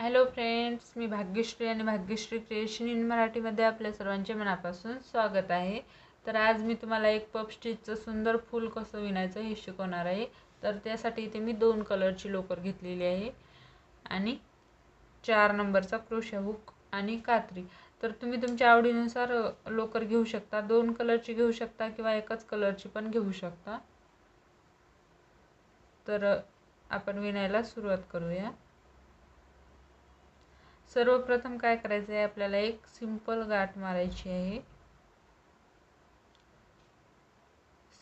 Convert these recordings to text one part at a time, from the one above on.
Hello friends मी भाग्यश्री आणि Bhagyashree creation in मराठीमध्ये आपल्या सर्वांचे मनापासून स्वागत आहे. तर आज मी तुम्हाला एक पप स्टिचचं सुंदर फूल कसं विणायचं हे शिकवणार आहे. तर त्यासाठी इथे मी दोन कलरची लोकर घेतलेली आहे. आणि चार नंबरचा क्रोशा हुक आणि कात्री. तर तुम्ही तुमच्या आवडीनुसार लोकर घेऊ शकता. दोन कलरची घेऊ शकता किंवा एकच कलरची पण घेऊ शकता. तर आपण विणायला सुरुवात करूया. सर्वप्रथम काय करायचं आहे आपल्याला एक सिंपल गाठ मारायची आहे.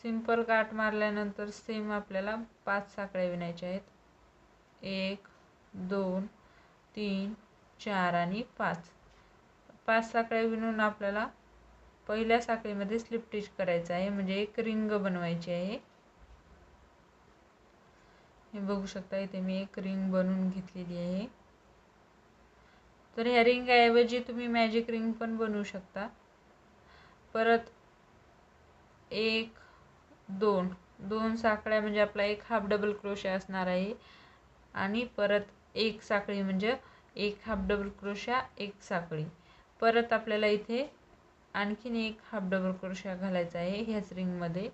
सिंपल गाठ मारल्यानंतर सेम आपल्याला पाच साखळ्या विणायच्या आहेत. एक दोन तीन चार आणि पाच. पाच साखळ्या विणून आपल्याला पहिल्या साखळीमध्ये स्लिप टिच करायचं आहे. म्हणजे एक रिंग बनवायची आहे. हे बघू शकता इथे मी एक रिंग बनवून घेतलेली आहे. तर ह्या रिंगऐवजी तुम्ही मॅजिक रिंग पण बनवू शकता. परत एक दोन. दोन साखळ्या म्हणजे आपला एक हाफ डबल क्रोशा असणार आहे. आणि परत एक साखळी म्हणजे एक हाफ डबल क्रोशा एक साखळी. परत आपल्याला इथे आणखीन एक हाफ डबल क्रोशा घालायचा आहे ह्याच रिंगमध्ये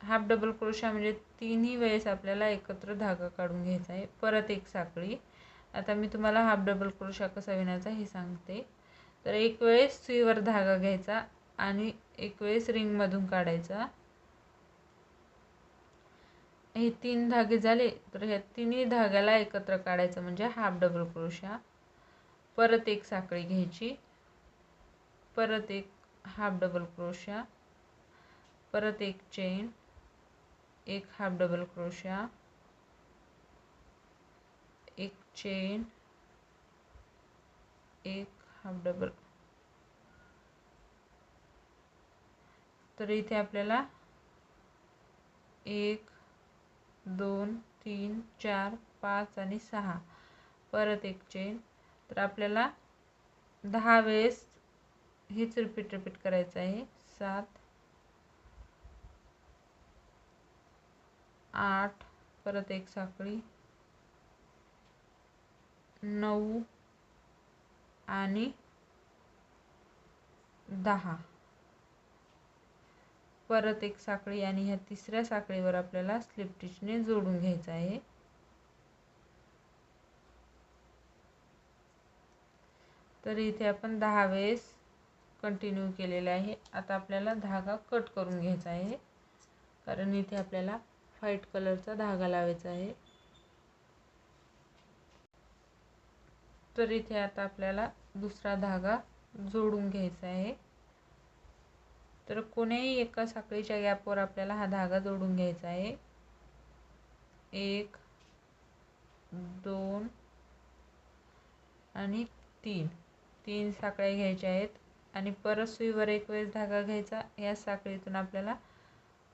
हाफ डबल क्रोशा म्हणजे तिन्ही वेळेस आपल्याला एकत्र धागा काढून घ्यायचा आहे. परत एक साखळी. आता मी तुम्हाला हाफ डबल क्रोशा कसा विणायचा हे सांगते. तर एक वेळेस सुईवर धागा घ्यायचा आणि एक वेळेस रिंगमधून काढायचा. हे तीन धागे झाले तर ह्या तिन्ही धाग्याला एकत्र काढायचं म्हणजे हाफ डबल क्रोशा परत एक साखळी घ्यायची. परत एक हाफ डबल क्रोशा परत एक चेन एक हाफ डबल क्रोशा एक चेन एक हाफ डबल तर इथे आपल्याला एक दोन तीन चार पाच आणि सहा. परत एक चेन तर आपल्याला दहा वेळेस हेच रिपीट रिपीट करायचं आहे. सात आठ परत एक साखळी. नऊ आणि दहा. परत एक साखळी आणि ह्या तिसऱ्या साखळीवर आपल्याला स्लिप टिचने जोडून घ्यायचं आहे. तर इथे आपण दहा वेळेस कंटिन्यू केलेले आहे. आता आपल्याला धागा कट करून घ्यायचा आहे. कारण इथे आपल्याला व्हाईट कलरचा धागा लावायचा आहे. तर इथे आता आपल्याला दुसरा धागा जोडून घ्यायचा आहे. तर कोणीही एका साखळीच्या गॅपवर आपल्याला हा धागा जोडून घ्यायचा आहे. एक दोन आणि तीन. तीन साखळ्या घ्यायच्या आहेत आणि परत सुईवर एक वेळेस धागा घ्यायचा. या साखळीतून आपल्याला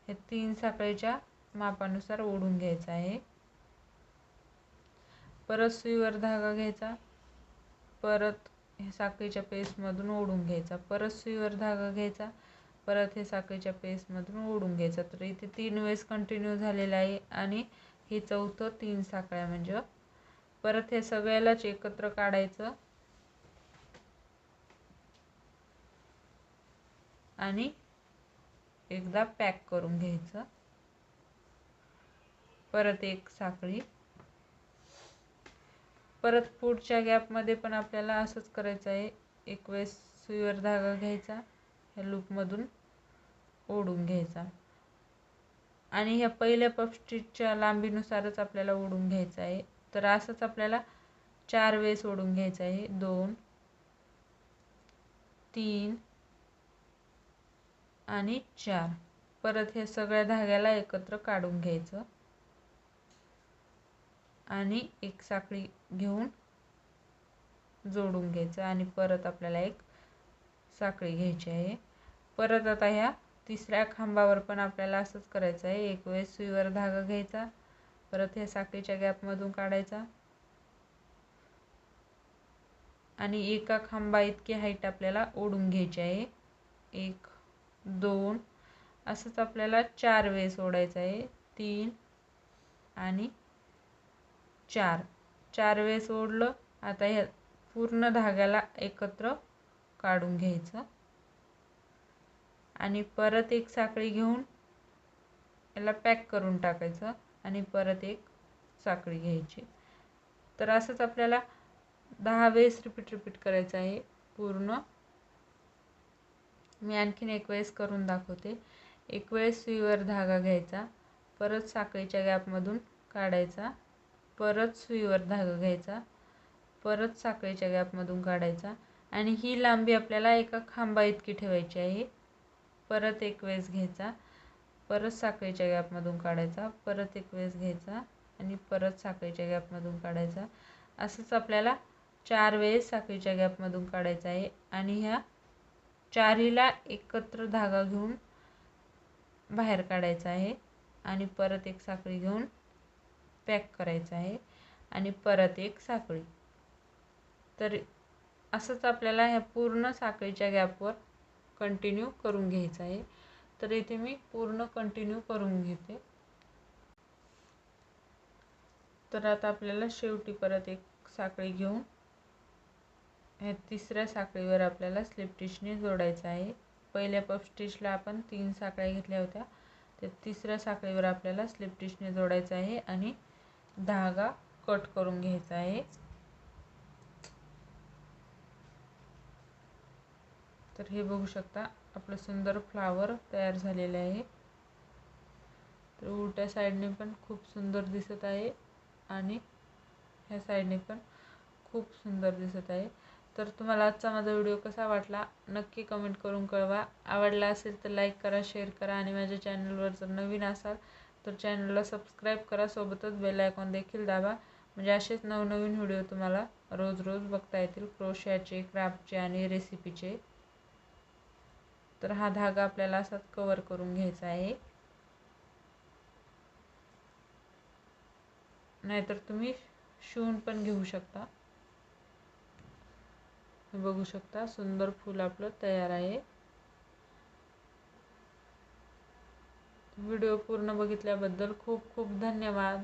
हे तीन साखळीच्या मापानुसार ओढून घ्यायचा आहे. परत सुईवर धागा घ्यायचा. परत हे साखळीच्या पेस्टमधून ओढून घ्यायचा. परत सुईवर धागा घ्यायचा. परत हे साखळीच्या पेस्टमधून ओढून घ्यायचा. तर इथे तीन वेळेस कंटिन्यू झालेलं आहे आणि हे चौथं तीन साखळ्या म्हणजे परत हे सगळ्यालाच एकत्र काढायचं. आणि एकदा पॅक करून घ्यायचं. परत एक साखळी परत पुढच्या गॅपमध्ये पण आपल्याला असंच करायचं आहे. एक वेळेस सुईवर धागा घ्यायचा ह्या लूपमधून ओढून घ्यायचा. आणि ह्या पहिल्या पफ स्टिचच्या लांबीनुसारच आपल्याला ओढून घ्यायचं आहे. तर असंच आपल्याला चार वेळेस ओढून घ्यायचं आहे. दोन तीन आणि चार. परत हे सगळ्या धाग्याला एकत्र काढून घ्यायचं. आणि एक साखळी घेऊन जोडून घ्यायचं आणि परत आपल्याला एक साखळी घ्यायची आहे. परत आता ह्या तिसऱ्या खांबावर पण आपल्याला असंच करायचं आहे. एक वेळेस सुईवर धागा घ्यायचा परत ह्या साखळीच्या गॅपमधून काढायचा. आणि एका खांबा इतकी हाईट आपल्याला ओढून घ्यायची आहे. एक दोन असंच आपल्याला चार वेळेस ओढायचं आहे. तीन आणि चार. चार वेळेस ओढलं आता ह्या पूर्ण धाग्याला एकत्र काढून घ्यायचं. आणि परत एक साखळी घेऊन याला पॅक करून टाकायचं आणि परत एक साखळी घ्यायची. तर असंच आपल्याला दहा वेळेस रिपीट रिपीट करायचं आहे पूर्ण. मी आणखीन एक वेळेस करून दाखवते. एक वेळेस सुईवर धागा घ्यायचा परत साखळीच्या गॅपमधून काढायचा. परत सुईवर धागा घ्यायचा परत साखळीच्या गॅपमधून काढायचा आणि ही लांबी आपल्याला एका खांबा इतकी ठेवायची आहे. परत एक वेळेस घ्यायचा परत साखळीच्या गॅपमधून काढायचा परत एक वेळेस घ्यायचा आणि परत साखळीच्या गॅपमधून काढायचा. असंच आपल्याला चार वेळेस साखळीच्या गॅपमधून काढायचं आहे आणि ह्या चारीला एकत्र धागा घेऊन बाहेर काढायचा आहे आणि परत एक साखळी घेऊन पॅक करायचं आहे आणि परत एक साखळी. तर असंच आपल्याला ह्या पूर्ण साखळीच्या गॅपवर कंटिन्यू करून घ्यायचं आहे. तर इथे मी पूर्ण कंटिन्यू करून घेते. तर आता आपल्याला शेवटी परत एक साखळी घेऊन ह्या तिसऱ्या साखळीवर आपल्याला स्लिप टिशने जोडायचं आहे. पहिल्या पफ स्टिचला आपण तीन साखळ्या घेतल्या होत्या. तर तिसऱ्या साखळीवर आपल्याला स्लिप टिशने जोडायचं आहे आणि धागा कट करून घ्यायचा आहे. तर हे बघू शकता आपलं सुंदर फ्लावर तयार झालेलं आहे. तर उलट्या साईडने पण खूप सुंदर दिसत आहे आणि ह्या साईडने पण खूप सुंदर दिसत आहे. तर तुम्हाला आजचा माझा व्हिडिओ कसा वाटला नक्की कमेंट करून कळवा. आवडला असेल तर लाईक करा शेअर करा आणि माझ्या चॅनलवर जर नवीन असाल तर चॅनलला सबस्क्राईब करा. सोबतच बेल आयकॉन देखील दाबा. म्हणजे असेच नवनवीन व्हिडिओ तुम्हाला रोज रोज बघता येतील. क्रोशियाचे क्राफ्टचे आणि रेसिपीचे तर हा धागा आपल्याला असाच कवर करून घ्यायचा आहे. नाहीतर तुम्ही शिवून पण घेऊ शकता. बघू शकता. सुंदर फूल आपलं तयार आहे. व्हिडिओ पूर्ण बघितल्याबद्दल खूप खूप धन्यवाद.